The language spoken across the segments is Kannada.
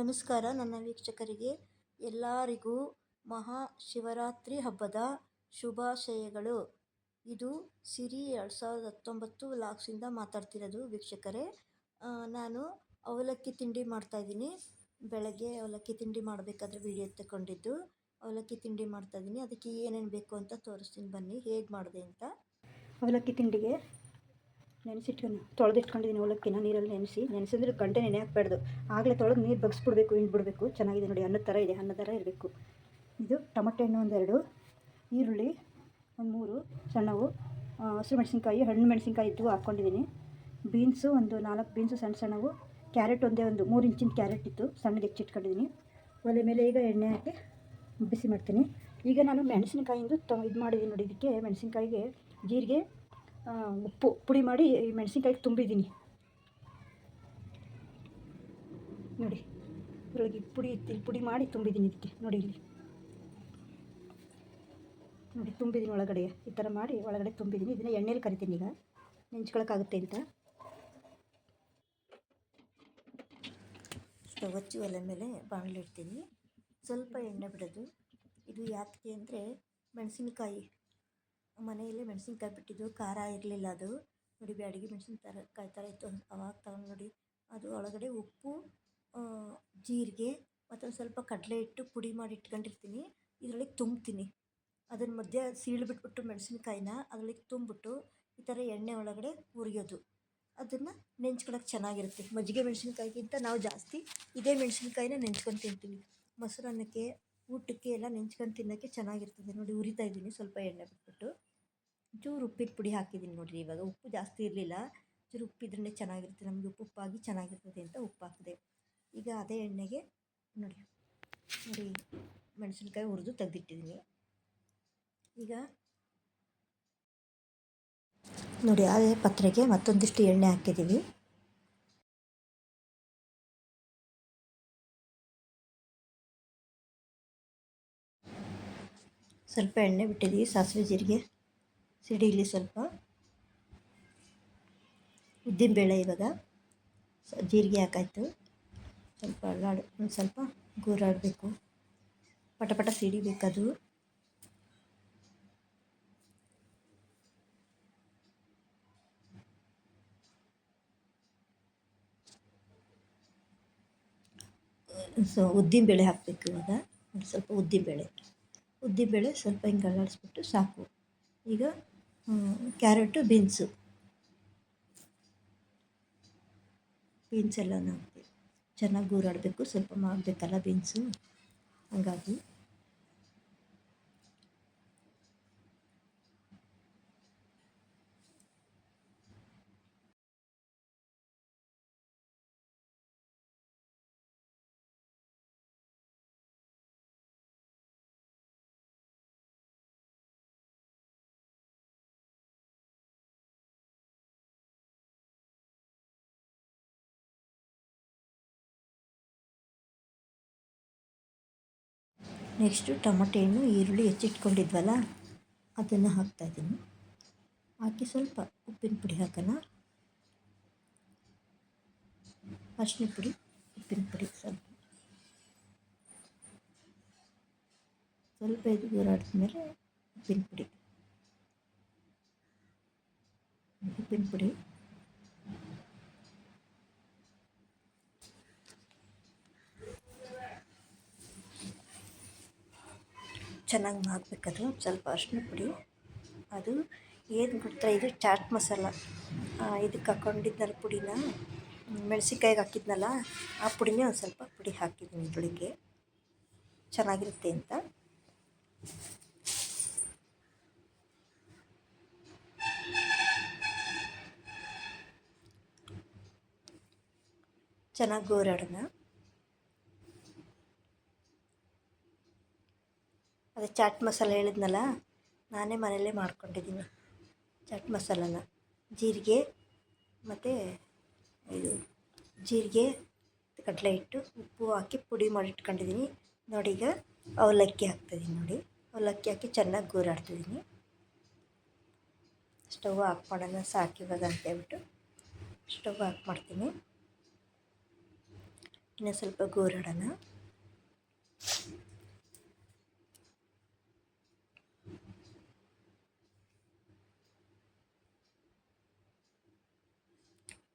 ನಮಸ್ಕಾರ. ನನ್ನ ವೀಕ್ಷಕರಿಗೆ ಎಲ್ಲರಿಗೂ ಮಹಾಶಿವರಾತ್ರಿ ಹಬ್ಬದ ಶುಭಾಶಯಗಳು. ಇದು ಸಿರಿ ಎರಡು ಸಾವಿರದ ಹತ್ತೊಂಬತ್ತು ಲಾಕ್ಸಿಂದ ಮಾತಾಡ್ತಿರೋದು ವೀಕ್ಷಕರೇ. ನಾನು ಅವಲಕ್ಕಿ ತಿಂಡಿ ಮಾಡ್ತಾಯಿದ್ದೀನಿ ಬೆಳಗ್ಗೆ ಅವಲಕ್ಕಿ ತಿಂಡಿ ಮಾಡಬೇಕಾದ್ರೆ ವಿಡಿಯೋ ತಗೊಂಡಿದ್ದು ಅವಲಕ್ಕಿ ತಿಂಡಿ ಮಾಡ್ತಾಯಿದ್ದೀನಿ ಅದಕ್ಕೆ ಏನೇನು ಬೇಕು ಅಂತ ತೋರಿಸ್ತೀನಿ ಬನ್ನಿ. ಹೇಗೆ ಮಾಡಿದೆ ಅಂತ. ಅವಲಕ್ಕಿ ತಿಂಡಿಗೆ ನೆನೆಸಿಟ್ಕೊಂಡು ತೊಳೆದಿಟ್ಕೊಂಡಿದ್ದೀನಿ ಅವಲಕ್ಕಿನ ನೀರಲ್ಲಿ ನೆನೆಸಿ. ನೆನೆಸಿದ್ರೆ ಗಂಟೆ ನೆನೆ ಹಾಕ್ಬಾರ್ದು. ಆಗಲೇ ತೊಳೆದು ನೀರು ಬಗ್ಸ್ಬಿಡ್ಬೇಕು, ಹಿಂಡ್ಬಿಡ್ಬೇಕು. ಚೆನ್ನಾಗಿದೆ ನೋಡಿ ಅನ್ನದ ಥರ ಇದೆ ಅನ್ನದ ಥರ ಇರಬೇಕು. ಇದು ಟೊಮಟೆ ಹಣ್ಣು ಒಂದೆರಡು, ಈರುಳ್ಳಿ ಒಂದು ಮೂರು ಸಣ್ಣವು ಹಸಿರು ಮೆಣಸಿನ್ಕಾಯಿ, ಹಣ್ಣು ಮೆಣಸಿನ್ಕಾಯಿ ಇದ್ದು ಹಾಕ್ಕೊಂಡಿದ್ದೀನಿ ಬೀನ್ಸು ಒಂದು ನಾಲ್ಕು ಬೀನ್ಸು ಸಣ್ಣ ಸಣ್ಣವು, ಕ್ಯಾರೆಟ್ ಒಂದೇ ಒಂದು ಮೂರು ಇಂಚಿನ ಕ್ಯಾರೆಟ್ ಇತ್ತು, ಸಣ್ಣಗೆ ಹೆಚ್ಚಿಟ್ಕೊಂಡಿದ್ದೀನಿ ಒಲೆ ಮೇಲೆ ಈಗ ಎಣ್ಣೆ ಹಾಕಿ ಬಿಸಿ ಮಾಡ್ತೀನಿ. ಈಗ ನಾನು ಮೆಣಸಿನ್ಕಾಯಿಂದು ತೊ ಇದು ಮಾಡಿದ್ದೀನಿ ನೋಡಿ, ಇದಕ್ಕೆ ಮೆಣಸಿನ್ಕಾಯಿಗೆ, ಜೀರಿಗೆ ಉಪ್ಪು, ಪುಡಿ ಮಾಡಿ ಈ ಮೆಣಸಿನ್ಕಾಯಿಗೆ ತುಂಬಿದ್ದೀನಿ. ನೋಡಿ, ಇದರೊಳಗೆ ಪುಡಿ ಇತ್ತು ಪುಡಿ ಮಾಡಿ ತುಂಬಿದ್ದೀನಿ ಇದಕ್ಕೆ. ನೋಡಿ ಇಲ್ಲಿ. ನೋಡಿ, ತುಂಬಿದ್ದೀನಿ ಒಳಗಡೆ. ಈ ಥರ ಮಾಡಿ ಒಳಗಡೆ ತುಂಬಿದ್ದೀನಿ. ಇದನ್ನು ಎಣ್ಣೆಲಿ ಕರಿತೀನಿ ಈಗ. ನೆಂಚ್ಕೊಳಕ್ಕಾಗುತ್ತೆ ಅಂತ. ಸ್ಟವ್ ಹಚ್ಚಿ ಒಲೆ ಮೇಲೆ ಬಾಣಲಿಡ್ತೀನಿ ಸ್ವಲ್ಪ ಎಣ್ಣೆ ಬಿಡೋದು. ಇದು ಯಾಕೆ ಅಂದರೆ ಮೆಣಸಿನ್ಕಾಯಿ. ಮನೆಯಲ್ಲೇ ಮೆಣಸಿನ್ಕಾಯಿ ಬಿಟ್ಟಿದ್ದು, ಖಾರ ಇರಲಿಲ್ಲ ಅದು. ನೋಡಿ, ಬ್ಯಾಡಗಿ ಮೆಣಸಿನ್ಕಾಯಿ ಕಾಯಿ ಥರ ಇತ್ತು ಅವಾಗ ತಗೊಂಡು ನೋಡಿ. ಅದು ಒಳಗಡೆ ಉಪ್ಪು ಜೀರಿಗೆ ಮತ್ತೊಂದು ಸ್ವಲ್ಪ ಕಡಲೆ ಹಿಟ್ಟು ಪುಡಿ ಮಾಡಿ ಇಟ್ಕೊಂಡಿರ್ತೀನಿ. ಇದರೊಳಗೆ ತುಂಬ್ತೀನಿ. ಅದನ್ನು ಮಧ್ಯೆ ಸೀಳು ಬಿಟ್ಬಿಟ್ಟು ಮೆಣಸಿನ್ಕಾಯಿನ ಅದರಲ್ಲಿ ತುಂಬಿಬಿಟ್ಟು ಈ ಥರ ಎಣ್ಣೆ ಒಳಗಡೆ ಹುರಿಯೋದು. ಅದನ್ನು ನೆಂಚ್ಕೊಳಕ್ಕೆ ಚೆನ್ನಾಗಿರುತ್ತೆ. ಮಜ್ಜಿಗೆ ಮೆಣಸಿನ್ಕಾಯಿಗಿಂತ ನಾವು ಜಾಸ್ತಿ ಇದೇ ಮೆಣಸಿನ್ಕಾಯಿನ ನೆಂಚ್ಕೊಂಡು ತಿಂತೀವಿ. ಮೊಸರನ್ನಕ್ಕೆ ಊಟಕ್ಕೆ ಎಲ್ಲ ನೆಂಚ್ಕೊಂಡು ತಿನ್ನೋಕ್ಕೆ ಚೆನ್ನಾಗಿರ್ತದೆ. ನೋಡಿ ಉರಿತಾ ಇದ್ದೀನಿ, ಸ್ವಲ್ಪ ಎಣ್ಣೆ ಬಿಟ್ಬಿಟ್ಟು. ಚೂರು ಉಪ್ಪಿನ ಪುಡಿ ಹಾಕಿದ್ದೀನಿ ನೋಡಿರಿ ಇವಾಗ. ಉಪ್ಪು ಜಾಸ್ತಿ ಇರಲಿಲ್ಲ. ಚೂರು ಉಪ್ಪಿದ್ರೇ ಚೆನ್ನಾಗಿರುತ್ತೆ. ನಮಗೆ ಉಪ್ಪು ಉಪ್ಪಾಗಿ ಚೆನ್ನಾಗಿರ್ತದೆ ಅಂತ ಉಪ್ಪು ಹಾಕಿದೆ. ಈಗ ಅದೇ ಎಣ್ಣೆಗೆ ನೋಡಿ. ನೋಡಿ, ಮೆಣಸಿನ್ಕಾಯಿ ಹುರಿದು ತೆಗೆದಿಟ್ಟಿದ್ದೀನಿ. ಈಗ ನೋಡಿ, ಅದೇ ಪತ್ರೆಗೆ ಮತ್ತೊಂದಿಷ್ಟು ಎಣ್ಣೆ ಹಾಕಿದ್ದೀವಿ ಸ್ವಲ್ಪ ಎಣ್ಣೆ ಬಿಟ್ಟಿದ್ದೀವಿ, ಸಾಸಿವೆ ಜೀರಿಗೆ ಸಿಡಿಲಿ ಸ್ವಲ್ಪ, ಉದ್ದಿನಬೇಳೆ ಇವಾಗ ಜೀರಿಗೆ ಹಾಕಾಯ್ತು. ಸ್ವಲ್ಪ ಅಲ್ಲಾಡು ಒಂದು ಸ್ವಲ್ಪ ಗೂರಾಡಬೇಕು. ಪಟ ಪಟ ಸಿಡಿಬೇಕದು ಸೊ ಉದ್ದಿನ ಬೇಳೆ ಹಾಕಬೇಕು ಇವಾಗ, ಒಂದು ಸ್ವಲ್ಪ ಉದ್ದಿನಬೇಳೆ. ಉದ್ದಿನಬೇಳೆ ಸ್ವಲ್ಪ ಹಿಂಗೆ ಅಲ್ಲಾಡಿಸ್ಬಿಟ್ಟು ಸಾಕು. ಈಗ ಕ್ಯಾರೆಟು, ಬೀನ್ಸು. ಬೀನ್ಸ್ ಎಲ್ಲನೂ ಹಾಕ್ತೀವಿ. ಚೆನ್ನಾಗಿ ಗೂರಾಡಬೇಕು. ಸ್ವಲ್ಪ ಮಾಡಬೇಕಲ್ಲ ಬೀನ್ಸು. ಹಾಗಾಗಿ ನೆಕ್ಸ್ಟು ಟೊಮಟೆ ಹಣ್ಣು ಈರುಳ್ಳಿ ಹೆಚ್ಚಿಟ್ಕೊಂಡಿದ್ವಲ್ಲ, ಅದನ್ನು ಹಾಕ್ತಾಯಿದ್ದೀನಿ ಹಾಕಿ ಸ್ವಲ್ಪ ಉಪ್ಪಿನ ಪುಡಿ ಹಾಕೋಣ. ಅರಿಶಿನ ಪುಡಿ, ಉಪ್ಪಿನ ಪುಡಿ ಸ್ವಲ್ಪ. ಸ್ವಲ್ಪ ಇದು ಮೇಲೆ ಉಪ್ಪಿನ ಪುಡಿ. ಉಪ್ಪಿನ ಪುಡಿ. ಚೆನ್ನಾಗಿ ಮಾಡಬೇಕದು ಸ್ವಲ್ಪ ಅರಿಶಿನ ಪುಡಿ, ಅದು ಏನು ಬಿಡ್ತಾರೆ ಇದು ಚಾಟ್ ಮಸಾಲ. ಇದಕ್ಕೆ ಹಾಕ್ಕೊಂಡಿದ್ನಲ್ಲ ಪುಡಿನ, ಮೆಣಸಿನ್ಕಾಯಿಗೆ ಹಾಕಿದ್ನಲ್ಲ, ಆ ಪುಡಿನೇ ಒಂದು ಸ್ವಲ್ಪ ಪುಡಿ ಹಾಕಿದ್ದೀನಿ ಬೆಳಿಗ್ಗೆ. ಚೆನ್ನಾಗಿರುತ್ತೆ ಅಂತ. ಚೆನ್ನಾಗಿ ಗೋರಾಡೋಣ. ಅದೇ ಚಾಟ್ ಮಸಾಲ ಹೇಳಿದ್ನಲ್ಲ, ನಾನೇ ಮನೆಯಲ್ಲೇ ಮಾಡ್ಕೊಂಡಿದ್ದೀನಿ. ಚಾಟ್ ಮಸಾಲನ. ಜೀರಿಗೆ, ಮತ್ತು ಇದು ಜೀರಿಗೆ, ಕಡಲೆ ಇಟ್ಟು ಉಪ್ಪು ಹಾಕಿ ಪುಡಿ ಮಾಡಿ ಇಟ್ಕೊಂಡಿದ್ದೀನಿ ನೋಡಿ ಈಗ ಅವಲಕ್ಕಿ ಹಾಕ್ತಿದ್ದೀನಿ ನೋಡಿ. ಅವಲಕ್ಕಿ ಹಾಕಿ ಚೆನ್ನಾಗಿ ಗೂರಾಡ್ತಿದ್ದೀನಿ. ಸ್ಟವ್ ಹಾಕಿ ಮಾಡೋಣ ಸಾಕಿವಾಗ ಅಂತ ಅಂತೇಳ್ಬಿಟ್ಟು ಸ್ಟವ್ ಹಾಕಿ ಮಾಡ್ತೀನಿ. ಇನ್ನೂ ಸ್ವಲ್ಪ ಗೋರಾಡೋಣ.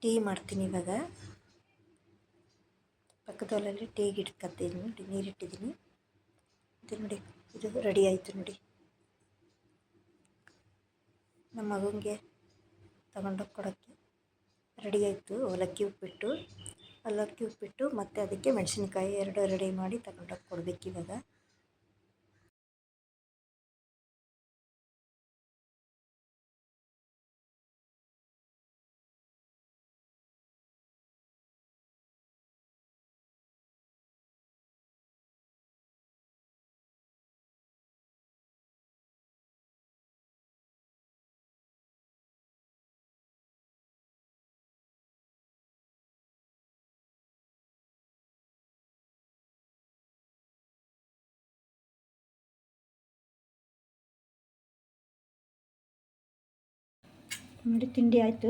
ಟೀ ಮಾಡ್ತೀನಿ ಇವಾಗ. ಪಕ್ಕದೊಲಲ್ಲಿ ಟೀಗೆ ಇಟ್ಕೊತೀನಿ ನೋಡಿ ನೀರಿಟ್ಟಿದ್ದೀನಿ. ಇದು ನೋಡಿ, ಇದು ರೆಡಿ ಆಯಿತು ನೋಡಿ. ನಮ್ಮ ಮಗನಿಗೆ ತಗೊಂಡೋಗಿ ಕೊಡೋಕ್ಕೆ ರೆಡಿ ಆಯಿತು, ಅವಲಕ್ಕಿ ಉಪ್ಪಿಟ್ಟು. ಅವಲಕ್ಕಿ ಉಪ್ಪಿಟ್ಟು ಮತ್ತು ಅದಕ್ಕೆ ಮೆಣಸಿನ್ಕಾಯಿ ಎರಡು ರೆಡಿ ಮಾಡಿ ತಗೊಂಡೋಗಿ ಕೊಡ್ಬೇಕು ಇವಾಗ. ನೋಡಿ, ತಿಂಡಿ ಆಯಿತು.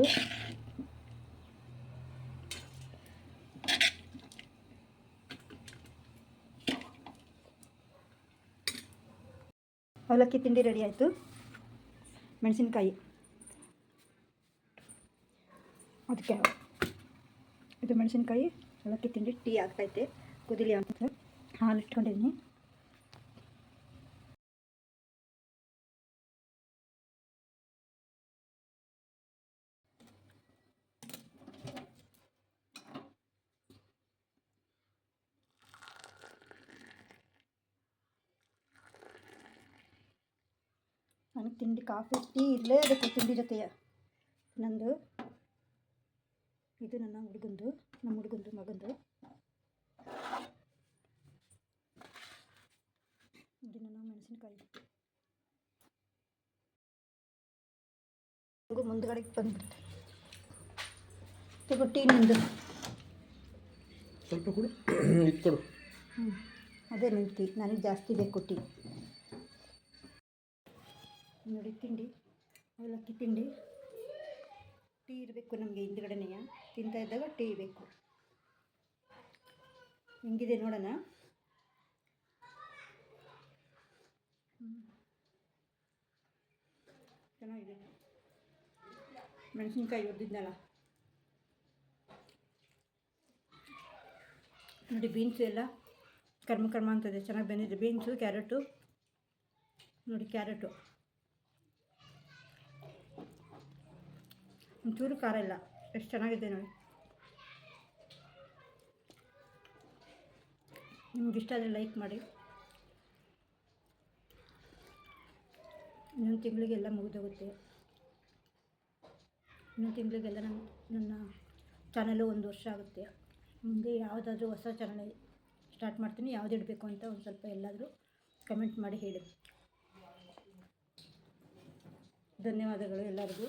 ಅವಲಕ್ಕಿ ತಿಂಡಿ ರೆಡಿ ಆಯಿತು. ಮೆಣಸಿನ್ಕಾಯಿ. ಅದಕ್ಕೆ ಇದು ಮೆಣಸಿನ್ಕಾಯಿ, ಅವಲಕ್ಕಿ ತಿಂಡಿ ಟೀ ಆಗ್ತೈತೆ. ಕುದಿಲಿ ಅಂತ ಹಾಲು ಇಟ್ಕೊಂಡಿದ್ದೀನಿ. ನನಗೆ ತಿಂಡಿ ಕಾಫಿ ಟೀ ಇರಲೇಬೇಕು ತಿಂಡಿ ಜೊತೆಯ ನಂದು ಇದು ನನ್ನ ಹುಡುಗಂದು ನಮ್ಮ ಹುಡುಗಂದು ಮಗಂದು. ಇದು ನನ್ನ ಮೆಣಸಿನಕಾಯಿ. ಮುಂದ್ಗಡೆಗೆ ಬಂದ್ಬಿಡ್ತೆ ತಗೋ ಟೀ ನಿಂದು. ಸ್ವಲ್ಪ ಕೊಡು ಇದು ಕೊಡು. ಹ್ಞೂ ಅದೇ ನಿಂತಿ ನನಗೆ ಜಾಸ್ತಿ ಬೇಕು ಟೀ. ನೋಡಿ, ತಿಂಡಿ. ಅವಲಕ್ಕಿ ತಿಂಡಿ. ಟೀ ಇರಬೇಕು ನಮಗೆ ಹಿಂದ್ಗಡೆನೆಯ. ತಿಂತಾ ಇದ್ದಾಗ ಟೀ ಬೇಕು. ಹೆಂಗಿದೆ ನೋಡೋಣ. ಚೆನ್ನಾಗಿದೆ. ಮೆಣಸಿನ್ಕಾಯಿ ಹೊಡೆದಿದ್ನಲ್ಲ ನೋಡಿ, ಬೀನ್ಸು ಎಲ್ಲ ಕರ್ಮ ಕರ್ಮ ಅಂತದೆ ಚೆನ್ನಾಗಿ ಬಂದಿದೆ. Beans, carrot. ನೋಡಿ, ಕ್ಯಾರೆಟು. ಒಂಚೂರು ಖಾರ ಇಲ್ಲ. ಎಷ್ಟು ಚೆನ್ನಾಗಿದೆ ನೋಡಿ. ನಿಮ್ಗೆ ಇಷ್ಟ ಆದರೆ ಲೈಕ್ ಮಾಡಿ. ಇನ್ನೊಂದು ತಿಂಗಳಿಗೆಲ್ಲ ಮುಗಿದೋಗುತ್ತೆ. ಇನ್ನೊಂದು ತಿಂಗಳಿಗೆಲ್ಲ ನನ್ನ ನನ್ನ ಚಾನಲು ಒಂದು ವರ್ಷ ಆಗುತ್ತೆ. ಮುಂದೆ ಯಾವುದಾದ್ರೂ ಹೊಸ ಚಾನಲ್ ಸ್ಟಾರ್ಟ್ ಮಾಡ್ತೀನಿ, ಯಾವ್ದು ಇಡಬೇಕು ಅಂತ ಒಂದು ಸ್ವಲ್ಪ ಎಲ್ಲಾದರೂ ಕಮೆಂಟ್ ಮಾಡಿ ಹೇಳಿ. ಧನ್ಯವಾದಗಳು ಎಲ್ಲರಿಗೂ.